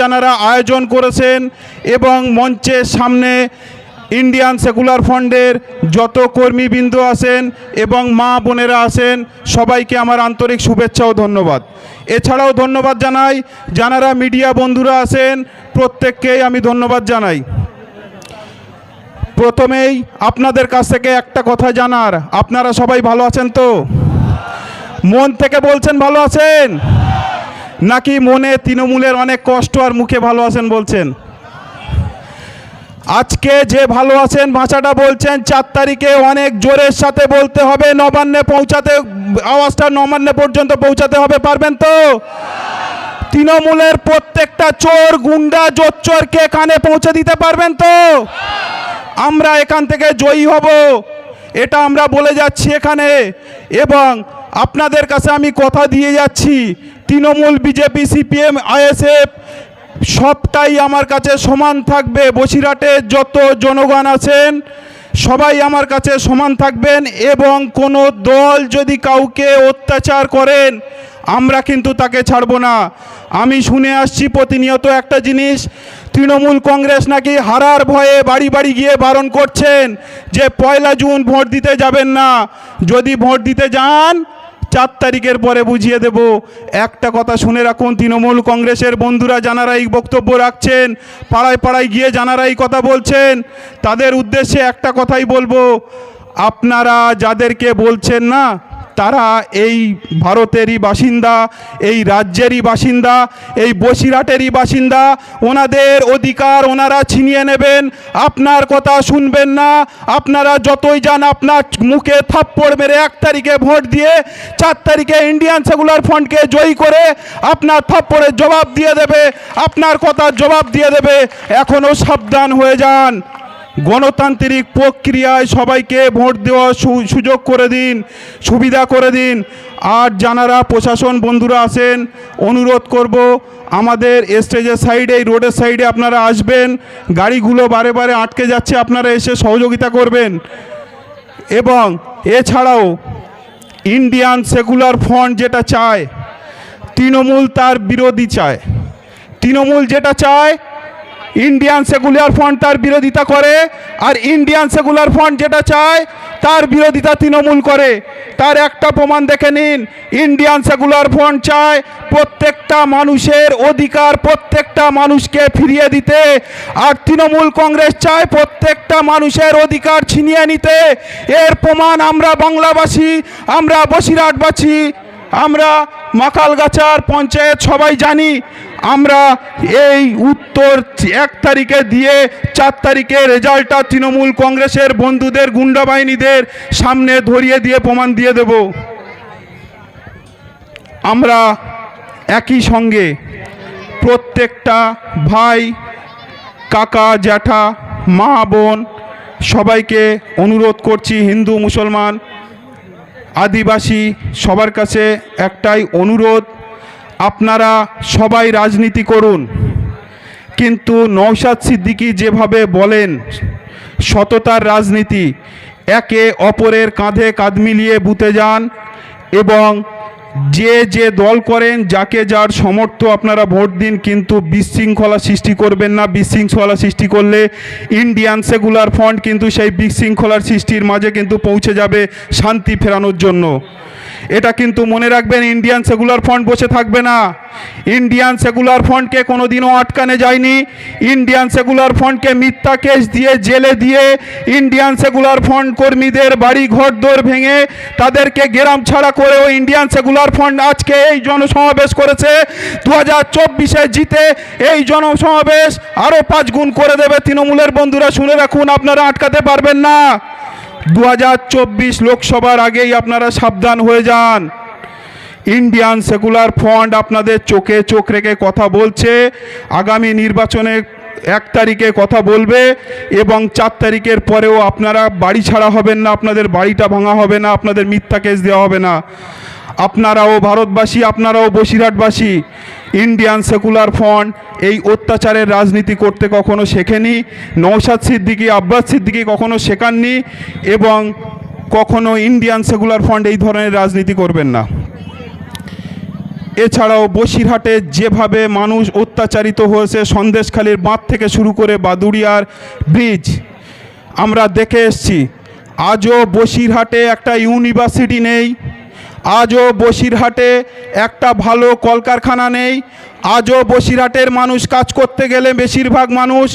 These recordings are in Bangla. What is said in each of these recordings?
যারা আয়োজন করেছেন এবং মঞ্চের সামনে ইন্ডিয়ান সেকুলার ফান্ডের যত কর্মীবৃন্দ আছেন এবং মা বোনেরা আছেন, সবাইকে আমার আন্তরিক শুভেচ্ছা ও ধন্যবাদ। এছাড়াও ধন্যবাদ জানাই যারা মিডিয়া বন্ধুরা আছেন, প্রত্যেককেই আমি ধন্যবাদ জানাই। প্রথমেই আপনাদের কাছ থেকে একটা কথা জানার, আপনারা সবাই ভালো আছেন তো? মন থেকে বলছেন ভালো আছেন? নাকি মনে তৃণমূলের অনেক কষ্ট আর মুখে ভালো আছেন বলছেন? আজকে যে ভালো আছেন ভাষাটা বলছেন, চার তারিখে অনেক জোরের সাথে বলতে হবে, নবান্নে পৌঁছাতে, আওয়াজটা নবান্নে পর্যন্ত পৌঁছাতে হবে, পারবেন তো? তৃণমূলের প্রত্যেকটা চোর, গুন্ডা, জোচ্চোরকে কানে পৌঁছে দিতে পারবেন তো? আমরা এখান থেকে জয়ী হব। এটা আমরা বলে যাচ্ছি এখানে। এবং আপনাদের কাছে আমি কথা দিয়ে যাচ্ছি। তৃণমূল, বিজেপি, সিপিএম, আইএসএফ, সবটাই আমার কাছে সমান থাকবে। বসিরহাটে যত জনগণ আছেন, সবাই আমার কাছে সমান থাকবেন এবং কোনো দল যদি কাউকে অত্যাচার করেন, আমরা কিন্তু তাকে ছাড়ব না। আমি শুনে আসছি প্রতিনিয়ত একটা জিনিস, তৃণমূল কংগ্রেস নাকি হারার ভয়ে বাড়ি বাড়ি গিয়ে বারণ করছেন যে পয়লা জুন ভোট দিতে যাবেন না। যদি ভোট দিতে যান চার তারিখের পরে বুঝিয়ে দেব। একটা কথা শুনে রাখুন, তৃণমূল কংগ্রেসের বন্ধুরা জানারা এই বক্তব্য রাখছেন, পাড়ায় পাড়ায় গিয়ে জানারা এই কথা বলছেন। তাদের উদ্দেশ্যে একটা কথাই বলব, আপনারা যাদেরকে বলছেন না তারা এই ভারতেরই বাসিন্দা, এই রাজ্যেরই বাসিন্দা, এই বসিরহাটেরই বাসিন্দা। ওনাদের অধিকার ওনারা ছিনিয়ে নেবেন। আপনার কথা শুনবেন না। আপনারা যতই যান আপনার মুখে থাপ্পড় মেরে এক তারিখে ভোট দিয়ে, চার তারিখে ইন্ডিয়ান সেকুলার ফ্রন্টকে জয়ী করে আপনার থাপ্পড়ের জবাব দিয়ে দেবে। আপনার কথার জবাব দিয়ে দেবে। এখনও সাবধান হয়ে যান। গণতান্ত্রিক প্রক্রিয়ায় সবাইকে ভোট দেওয়ার সুযোগ করে দিন, সুবিধা করে দিন। আর যারা প্রশাসন বন্ধুরা আছেন, অনুরোধ করব, আমাদের স্টেজের সাইডে এই রোডের সাইডে আপনারা আসবেন, গাড়িগুলো বারে বারে আটকে যাচ্ছে, আপনারা এসে সহযোগিতা করবেন। এবং এছাড়াও ইন্ডিয়ান সেকুলার ফ্রন্ট যেটা চায়, তৃণমূল তার বিরোধী চায়। তৃণমূল যেটা চায় ইন্ডিয়ান সেকুলার ফ্রন্ট তার বিরোধিতা করে, আর ইন্ডিয়ান সেকুলার ফ্রন্ট যেটা চায়, তার বিরোধিতা তৃণমূল করে। তার একটা প্রমাণ দেখে নিন ইন্ডিয়ান সেকুলার ফ্রন্ট চায় প্রত্যেকটা মানুষের অধিকার প্রত্যেকটা মানুষকে ফিরিয়ে দিতে, আর তৃণমূল কংগ্রেস চায় প্রত্যেকটা মানুষের অধিকার ছিনিয়ে নিতে। এর প্রমাণ আমরা বাংলাবাসী, আমরা বসিরহাটবাসী, আমরা মাকালগাছার পঞ্চায়েত সবাই জানি। আমরা এই উত্তর এক তারিখে দিয়ে চার তারিখে রেজাল্টটা তৃণমূল কংগ্রেসের বন্ধুদের গুন্ডা বাহিনীদের সামনে ধরিয়ে দিয়ে প্রমাণ দিয়ে দেব। আমরা একই সঙ্গে প্রত্যেকটা ভাই, কাকা, জ্যাঠা, মা, বোন সবাইকে অনুরোধ করছি হিন্দু, মুসলমান, আদিবাসী সবার কাছে একটাই অনুরোধ আপনারা সবাই রাজনীতি করুন। কিন্তু নৌসাদ সিদ্দিকী যেভাবে বলেন, সততার রাজনীতি, একে অপরের কাঁধে কাঁধ মিলিয়ে বুতে যান এবং যে যে দল করেন, যাকে যার সমর্থ আপনারা ভোট দিন, কিন্তু বিশৃঙ্খলা সৃষ্টি করবেন না। বিশৃঙ্খলা সৃষ্টি করলে ইন্ডিয়ান সেকুলার ফ্রন্ট কিন্তু সেই বিশৃঙ্খলার সৃষ্টির মাঝে কিন্তু পৌঁছে যাবে শান্তি ফেরানোর জন্য। এটা কিন্তু মনে রাখবেন ইন্ডিয়ান সেকুলার ফ্রন্ট বসে থাকবে না। ইন্ডিয়ান সেকুলার ফ্রন্টকে কোনো দিনও আটকানে যায়নি। ইন্ডিয়ান সেকুলার ফ্রন্টকে মিথ্যা কেস দিয়ে জেলে দিয়ে ইন্ডিয়ান সেকুলার ফ্রন্ট কর্মীদের বাড়ি ঘর দোর ভেঙে তাদেরকে গেরাম ছাড়া করেও ইন্ডিয়ান সেকুলার ফ্রন্ট আজকে এই জনসমাবেশ করেছে। দু হাজার চব্বিশে জিতে এই জনসমাবেশ আরও পাঁচ গুণ করে দেবে তৃণমূলের বন্ধুরা। শুনে রাখুন, আপনারা আটকাতে পারবেন না। দু হাজার চব্বিশ লোকসভার আগেই আপনারা সাবধান হয়ে যান। ইন্ডিয়ান সেকুলার ফ্রন্ট আপনাদের চোখে চোখ রেখে কথা বলছে। আগামী নির্বাচনে এক তারিখে কথা বলবে এবং চার তারিখের পরেও আপনারা বাড়ি ছাড়া হবেন না, আপনাদের বাড়িটা ভাঙা হবে না, আপনাদের মিথ্যা কেস দেওয়া হবে না। আপনারাও ভারতবাসী, আপনারাও বসিরহাটবাসী ইন্ডিয়ান সেকুলার ফ্রন্ট এই অত্যাচারের রাজনীতি করতে কখনো শেখেনি নৌসাদ সিদ্দিকী, আব্বাস সিদ্দিকী কখনো শেখাননি এবং কখনো ইন্ডিয়ান সেকুলার ফ্রন্ট এই ধরনের রাজনীতি করবেন না। এছাড়াও বসিরহাটে যেভাবে মানুষ অত্যাচারিত হয়েছে, সন্দেশখালীর বাঁধ থেকে শুরু করে বাদুড়িয়ার ব্রিজ, আমরা দেখে এসছি। আজও বসিরহাটে একটা ইউনিভার্সিটি নেই। আজও বসিরহাটে একটা ভালো কলকারখানা নেই। আজও বসিরহাটের মানুষ কাজ করতে গেলে বেশিরভাগ মানুষ,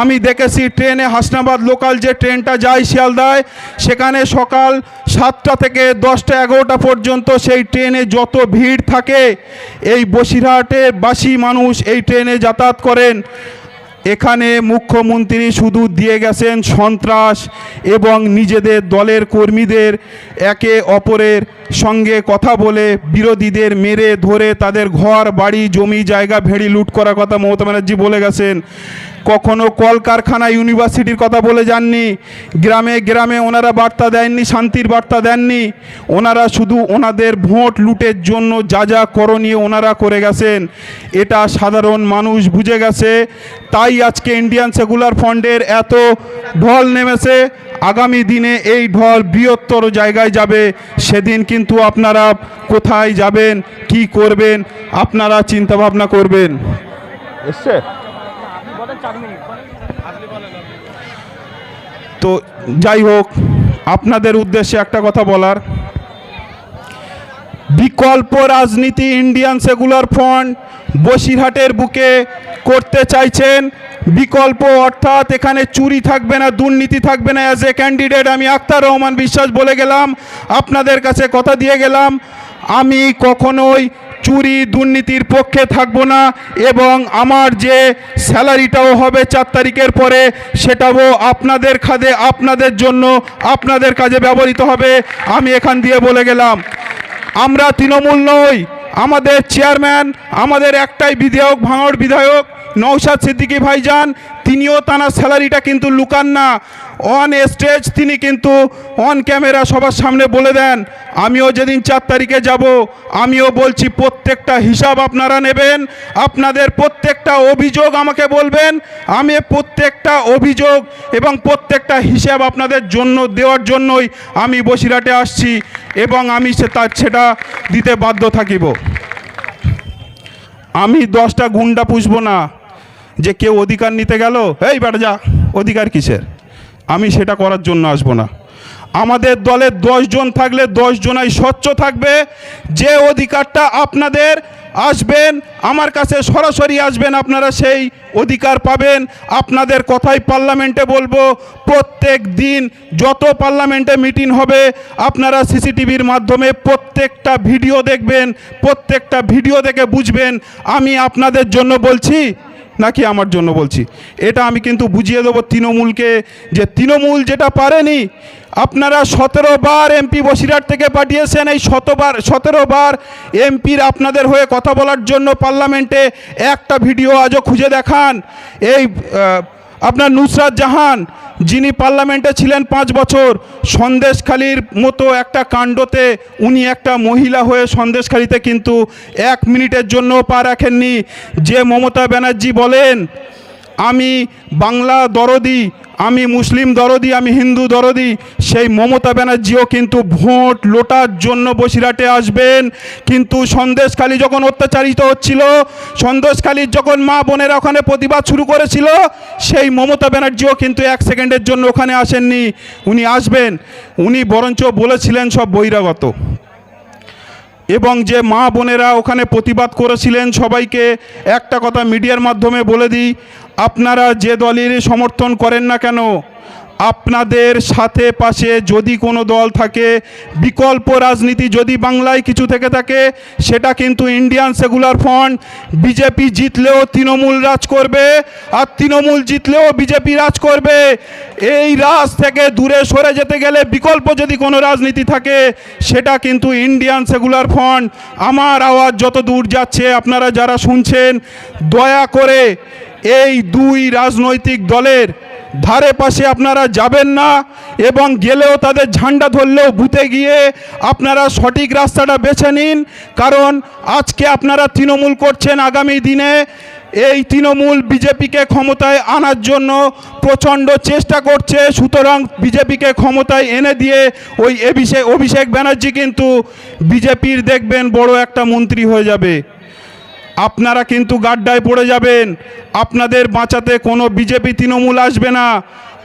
আমি দেখেছি ট্রেনে হাসনাবাদ লোকাল যে ট্রেনটা যায় শিয়ালদায়, সেখানে সকাল সাতটা থেকে দশটা এগারোটা পর্যন্ত সেই ট্রেনে যত ভিড় থাকে, এই বসিরহাটের বাসী মানুষ এই ট্রেনে যাতায়াত করেন। এখানে মুখ্যমন্ত্রী শুধু দিয়ে গেছেন সন্ত্রাস এবং নিজেদের দলের কর্মীদের একে অপরের সঙ্গে কথা বলে বিরোধীদের মেরে ধরে তাদের ঘর, বাড়ি, জমি, জায়গা ভেড়ি লুট করার কথা মমতা ব্যানার্জি বলে গেছেন। কখনো কলকারখানা, ইউনিভার্সিটির কথা বলে যাননি। গ্রামে গ্রামে ওনারা বার্তা দেননি, শান্তির বার্তা দেননি। ওনারা শুধু ওনাদের ভোট লুটের জন্য যা যা করণীয় ওনারা করে গেছেন। এটা সাধারণ মানুষ বুঝে গেছে। তাই আজকে ইন্ডিয়ান সেকুলার ফান্ডের এত ঢল নেমেছে। আগামী দিনে এই ঢল বৃহত্তর জায়গায় যাবে। সেদিন কিন্তু আপনারা কোথায় যাবেন, কি করবেন, আপনারা চিন্তাভাবনা করবেন। এসছে? তো যাই হোক আপনাদের উদ্দেশ্যে একটা কথা বলার। বিকল্প রাজনীতি ইন্ডিয়ান সেকুলার ফ্রন্ট বসিরহাটের বুকে করতে চাইছেন। বিকল্প অর্থাৎ এখানে চুরি থাকবে না দুর্নীতি থাকবে না অ্যাজ এ ক্যান্ডিডেট আমি আক্তার রহমান বিশ্বাস বলে গেলাম। আপনাদের কাছে কথা দিয়ে গেলাম। আমি কখনোই চুরি দুর্নীতির পক্ষে থাকব না এবং আমার যে স্যালারিটাও হবে চার তারিখের পরে, সেটাও আপনাদের খাদে আপনাদের জন্য, আপনাদের কাজে ব্যবহৃত হবে। আমি এখান দিয়ে বলে গেলাম, আমরা তৃণমূল নই, আমাদের চেয়ারম্যান আমাদের একটাই বিধায়ক, ভাঙড় বিধায়ক নৌসাদ সিদ্দিকী ভাইজান তিনিও তানার স্যালারিটা কিন্তু লুকান না। অন স্টেজ তিনি কিন্তু অন ক্যামেরা সবার সামনে বলে দেন, আমিও যেদিন চার তারিখে যাব, আমিও বলছি প্রত্যেকটা হিসাব আপনারা নেবেন, আপনাদের প্রত্যেকটা অভিযোগ আমাকে বলবেন, আমি প্রত্যেকটা অভিযোগ এবং প্রত্যেকটা হিসাব আপনাদের জন্য, দেওয়ার জন্যই আমি বসিরহাটে আসছি এবং আমি সে তার সেটা দিতে বাধ্য থাকিব। আমি দশটা গুন্ডা পুষবো না। যে কেউ অধিকার নিতে গেল, এই বেটা যা, অধিকার কিসের? আমি সেটা করার জন্য আসব না। আমাদের দলে জন থাকলে জনাই স্বচ্ছ থাকবে। যে অধিকারটা আপনাদের আসবেন, আমার কাছে সরাসরি আসবেন, আপনারা সেই অধিকার পাবেন। আপনাদের কথাই পার্লামেন্টে বলব, প্রত্যেক দিন যত পার্লামেন্টে মিটিং হবে, আপনারা সিসিটিভির মাধ্যমে প্রত্যেকটা ভিডিও দেখবেন, প্রত্যেকটা ভিডিও দেখে বুঝবেন। আমি আপনাদের জন্য বলছি নাকি আমার জন্য বলছি? এটা আমি কিন্তু বুঝিয়ে দেবো তৃণমূলকে যে তৃণমূল যেটা পারেনি, আপনারা সতেরো বার এমপি বসিরহাট থেকে পাঠিয়েছেন। এই শতবার সতেরো বার এমপির আপনাদের হয়ে কথা বলার জন্য পার্লামেন্টে একটা ভিডিও আজও খুঁজে দেখান। এই আপনার নুসরাত জাহান, যিনি পার্লামেন্টে ছিলেন পাঁচ বছর, সন্দেশখালির মতো একটা কাণ্ডতে উনি একটা মহিলা হয়ে সন্দেশখালিতে কিন্তু এক মিনিটের জন্য পা রাখেননি। যে মমতা ব্যানার্জি বলেন, আমি বাংলা দরদি আমি মুসলিম দরদি, আমি হিন্দু দরদি, সেই মমতা ব্যানার্জিও কিন্তু ভোট লোটার জন্য বসিরহাটে আসবেন। কিন্তু সন্দেশখালী যখন অত্যাচারিত হচ্ছিল, সন্দেশখালীর যখন মা বোনেরা ওখানে প্রতিবাদ শুরু করেছিল, সেই মমতা ব্যানার্জিও কিন্তু এক সেকেন্ডের জন্য ওখানে আসেননি, উনি আসবেন। উনি বরঞ্চ বলেছিলেন সব বহিরাগত। এবং যে মা বোনেরা ওখানে প্রতিবাদ করেছিলেন সবাইকে, একটা কথা মিডিয়ার মাধ্যমে বলে দিই আপনারা যে দলেরই সমর্থন করেন না কেন, আপনাদের সাথে পাশে যদি কোনো দল থাকে, বিকল্প রাজনীতি যদি বাংলায় কিছু থেকে থাকে, সেটা কিন্তু ইন্ডিয়ান সেকুলার ফ্রন্ট বিজেপি জিতলেও তৃণমূল রাজ করবে, আর তৃণমূল জিতলেও বিজেপি রাজ করবে। এই রাজ থেকে দূরে সরে যেতে গেলে বিকল্প যদি কোনো রাজনীতি থাকে, সেটা কিন্তু ইন্ডিয়ান সেকুলার ফ্রন্ট আমার আওয়াজ যত দূর যাচ্ছে, আপনারা যারা শুনছেন, দয়া করে এই দুই রাজনৈতিক দলের ধারে পাশে আপনারা যাবেন না এবং গেলেও তাদের ঝান্ডা ধরলেও বুথে গিয়ে আপনারা সঠিক রাস্তাটা বেছে নিন। কারণ আজকে আপনারা তৃণমূল করছেন আগামী দিনে। এই তৃণমূল বিজেপিকে ক্ষমতায় আনার জন্য প্রচণ্ড চেষ্টা করছে। সুতরাং বিজেপিকে ক্ষমতায় এনে দিয়ে ওই অভিষেক অভিষেক ব্যানার্জি কিন্তু বিজেপির দেখবেন বড় একটা মন্ত্রী হয়ে যাবে। আপনারা কিন্তু গাড্ডায় পড়ে যাবেন। আপনাদের বাঁচাতে কোনো বিজেপি তৃণমূল আসবে না।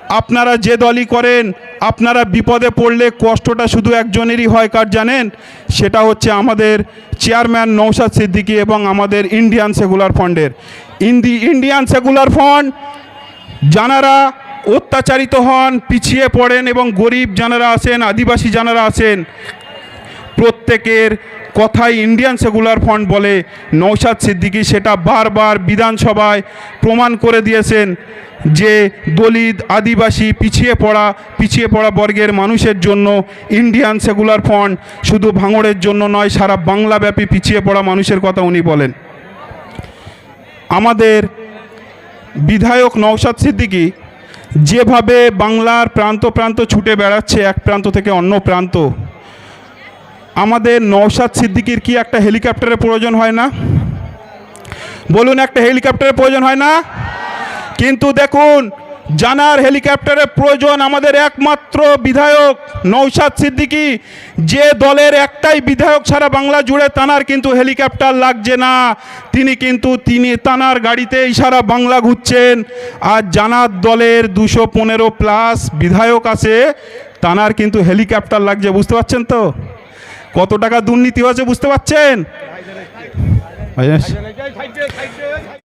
আপনারা যে দলই করেন, আপনারা বিপদে পড়লে কষ্টটা শুধু একজনেরই হয় কার জানেন? সেটা হচ্ছে আমাদের চেয়ারম্যান নৌসাদ সিদ্দিকী এবং আমাদের ইন্ডিয়ান সেকুলার ফান্ডের। ইন্দি ইন্ডিয়ান সেকুলার ফান্ড যারা অত্যাচারিত হন, পিছিয়ে পড়েন এবং গরিব যারা আছেন আদিবাসী যারা আছেন প্রত্যেকের কথাই ইন্ডিয়ান সেকুলার ফ্রন্ট বলে নৌশাদ সিদ্দিকী সেটা বারবার বিধানসভায় প্রমাণ করে দিয়েছেন যে দলিত, আদিবাসী, পিছিয়ে পড়া পিছিয়ে পড়া বর্গের মানুষের জন্য ইন্ডিয়ান সেকুলার ফ্রন্ট শুধু ভাঙড়ের জন্য নয়, সারা বাংলাব্যাপী পিছিয়ে পড়া মানুষের কথা উনি বলেন। আমাদের বিধায়ক নৌশাদ সিদ্দিকী যেভাবে বাংলার প্রান্ত প্রান্ত ছুটে বেড়াচ্ছে, এক প্রান্ত থেকে অন্য প্রান্ত আমাদের নওশাদ সিদ্দিকির কি একটা হেলিকপ্টারের প্রয়োজন হয় না? বলুন, একটা হেলিকপ্টারের প্রয়োজন হয় না? কিন্তু দেখুন, জানার হেলিকপ্টারের প্রয়োজন আমাদের একমাত্র বিধায়ক নৌসাদ সিদ্দিকী। যে দলের একটাই বিধায়ক সারা বাংলা জুড়ে তানার কিন্তু হেলিকপ্টার লাগছে না। তিনি কিন্তু, তিনি তানার গাড়িতেই সারা বাংলা ঘুরছেন। আর জানার দলের দুশো পনেরো প্লাস বিধায়ক আছে, তানার কিন্তু হেলিকপ্টার লাগছে, বুঝতে পারছেন তো? কত টাকা দুর্নীতি হয়েছে বুঝতে পারছেন?